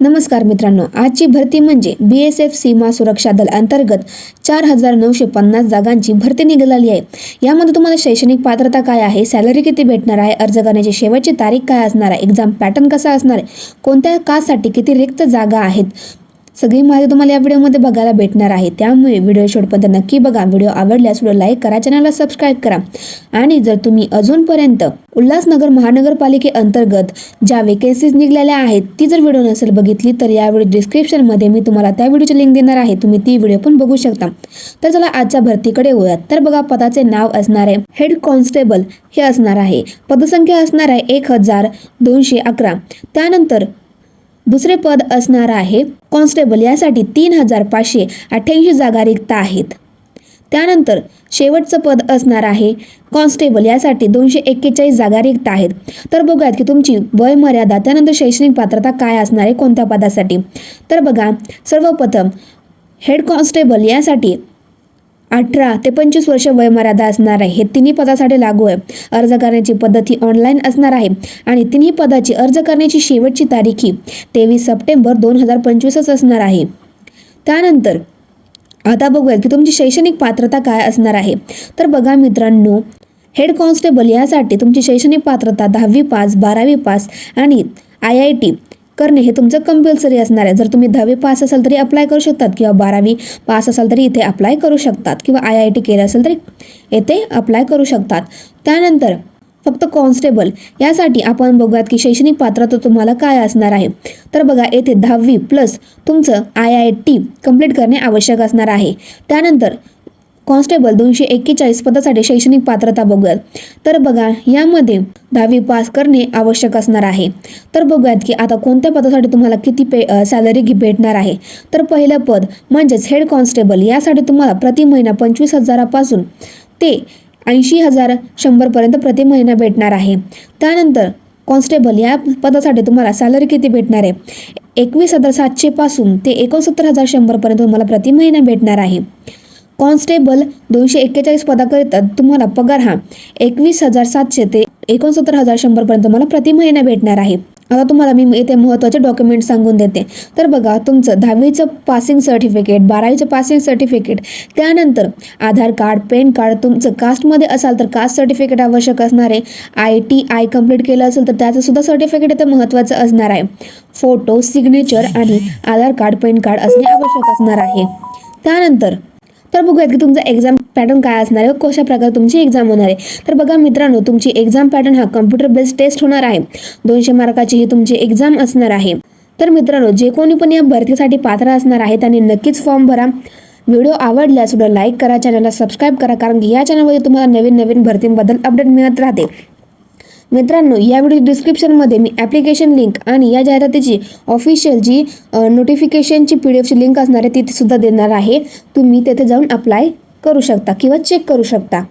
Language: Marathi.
नमस्कार मित्रांनो आजची भरती म्हणजे बी एस एफ सीमा सुरक्षा दल अंतर्गत चार हजार नऊशे पन्नास जागांची भरती निघाली आहे. यामध्ये तुम्हाला शैक्षणिक पात्रता काय आहे सॅलरी किती भेटणार आहे अर्ज करण्याची शेवटची तारीख काय असणार आहे एक्झाम पॅटर्न कसा असणार आहे कोणत्या कासाठी किती रिक्त जागा आहेत सगळी माहिती तुम्हाला या व्हिडिओमध्ये बघायला भेटणार आहे. त्यामुळे व्हिडिओ शेवटपर्यंत नक्की बघा. व्हिडिओ आवडल्यास व्हिडिओ लाईक करा चॅनलला सबस्क्राईब करा. आणि जर तुम्ही अजूनपर्यंत उल्हासनगर महानगरपालिकेअंतर्गत ज्या वेकेन्सीज निघालेल्या आहेत ती जर व्हिडिओ नसेल बघितली तर यावेळी डिस्क्रिप्शनमध्ये मी तुम्हाला त्या व्हिडिओची लिंक देणार आहे. तुम्ही ती व्हिडिओ पण बघू शकता. तर चला आजच्या भरतीकडे वळूयात. तर बघा पदाचे नाव असणार आहे हेड कॉन्स्टेबल हे असणार आहे. पदसंख्या असणार आहे एक हजार दोनशे अकरा. त्यानंतर दुसरे पद असणार आहे कॉन्स्टेबल यासाठी तीन हजार पाचशे अठ्ठ्याऐंशी जागा रिक्त आहेत. त्यानंतर शेवटचं पद असणार आहे. कॉन्स्टेबल यासाठी दोनशे एक्केचाळीस जागा रिक्त आहेत. तर बघूयात की तुमची वयमर्यादा त्यानंतर शैक्षणिक पात्रता काय असणार आहे कोणत्या पदासाठी? तर बघा सर्वप्रथम हेड कॉन्स्टेबल यासाठी अठरा ते पंचवीस वर्ष वयमर्यादा असणार आहे. हे तिन्ही पदासाठी लागू आहे. अर्ज करण्याची पद्धत ही ऑनलाईन असणार आहे. आणि तिन्ही पदाची अर्ज करण्याची शेवटची तारीख ही तेवीस सप्टेंबर दोन हजार पंचवीसच असणार आहे. त्यानंतर आता बघूयात की तुमची शैक्षणिक पात्रता काय असणार आहे. तर बघा मित्रांनो हेड कॉन्स्टेबल यासाठी तुमची शैक्षणिक पात्रता दहावी पास बारावी पास आणि आय आय टी करणे हे तुमचं कंपल्सरी असणार आहे. जर तुम्ही दहावी पास असाल तरी अप्लाय करू शकतात किंवा बारावी पास असाल तरी इथे अप्लाय करू शकतात किंवा आय आय टी केलं असेल तरी येथे अप्लाय करू शकतात. त्यानंतर फक्त कॉन्स्टेबल. यासाठी आपण बघूयात की शैक्षणिक पात्रता तुम्हाला काय असणार आहे. तर बघा येथे दहावी प्लस तुमचं आय आय टी कंप्लीट करणे आवश्यक असणार आहे. त्यानंतर कॉन्स्टेबल दोनशे एक्केचाळीस पदासाठी शैक्षणिक पात्रता बघूयात. तर बघा यामध्ये दहावी पास करणे आवश्यक असणार आहे. तर बघूयात की आता कोणत्या पदासाठी तुम्हाला किती पे सॅलरी भेटणार आहे. तर पहिलं पद म्हणजेच हेड कॉन्स्टेबल यासाठी तुम्हाला प्रति महिना पंचवीस हजारापासून ते ऐंशी हजार शंभरपर्यंत प्रति महिना भेटणार आहे. त्यानंतर कॉन्स्टेबल या पदासाठी तुम्हाला सॅलरी किती भेटणार आहे? एकवीस हजार सातशेपासून ते एकोणसत्तर हजार शंभरपर्यंत तुम्हाला प्रति महिना भेटणार आहे. कॉन्स्टेबल दोनशे एक्केचाळीस पदाकरिता तुम्हाला पगार हा एकवीस हजार सातशे ते एकोणसत्तर हजार शंभरपर्यंत तुम्हाला प्रति महिना भेटणार आहे. आता तुम्हाला मी येथे महत्त्वाचे डॉक्युमेंट सांगून देते. तर बघा तुमचं दहावीचं पासिंग सर्टिफिकेट बारावीचं पासिंग सर्टिफिकेट त्यानंतर आधार कार्ड पॅन कार्ड तुमचं कास्टमध्ये असाल तर कास्ट सर्टिफिकेट आवश्यक असणार आहे. आय टी आय कंप्लीट केलं असेल तर त्याचं सुद्धा सर्टिफिकेट येथे महत्त्वाचं असणार आहे. फोटो सिग्नेचर आणि आधार कार्ड पॅन कार्ड असणे आवश्यक असणार आहे. त्यानंतर तर बघूयात की तुमचा एक्झाम पॅटर्न काय असणार आहे कशा प्रकारे तुमची एक्झाम होणार आहे. तर बघा मित्रांनो तुमची एक्झाम पॅटर्न हा कम्प्युटर बेस्ड टेस्ट होणार आहे. दोनशे मार्काची ही तुमची एक्झाम असणार आहे. तर मित्रांनो जे कोणी पण या भरतीसाठी पात्र असणार आहे त्यांनी नक्कीच फॉर्म भरा. व्हिडिओ आवडल्यास व्हिडिओ लाईक करा चॅनलला सबस्क्राईब करा कारण की या चॅनलमध्ये तुम्हाला नवीन नवीन भरतींबद्दल अपडेट मिळत राहते. मित्रांनो या व्हिडिओ डिस्क्रिप्शनमध्ये मी ॲप्लिकेशन लिंक आणि या जाहिरातीची ऑफिशियल जी नोटिफिकेशनची पी डी एफची लिंक असणार आहे ती सुद्धा देणार आहे. तुम्ही तेथे जाऊन अप्लाय करू शकता किंवा चेक करू शकता.